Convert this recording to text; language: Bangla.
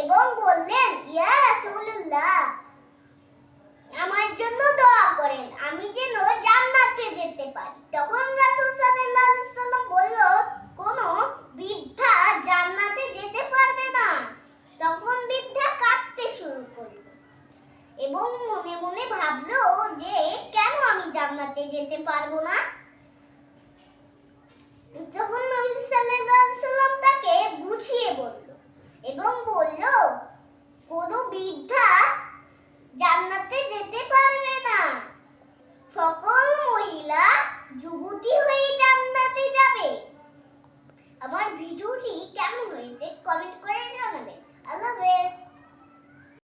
এবং বললেন, ইয়া রাসূলুল্লাহ, আমার জন্য দোয়া করেন, আমি যেন জান্নাতে যেতে পারি। তখন রাসূল সাল্লাল্লাহু আলাইহি সাল্লাম বলল, কোন বৃদ্ধা জান্নাতে যেতে পারবে না। তখন বৃদ্ধা কাঁদতে শুরু করল এবং মনে মনে ভাবলো যে, কেন আমি জান্নাতে যেতে পারব না? বলল কোনো বৃদ্ধা জান্নাতে যেতে পারবে না। সকল মহিলা যুবতী হয়ে জান্নাতে যাবে। আমার ভিডিওটি কেমন হয়েছে কমেন্ট করে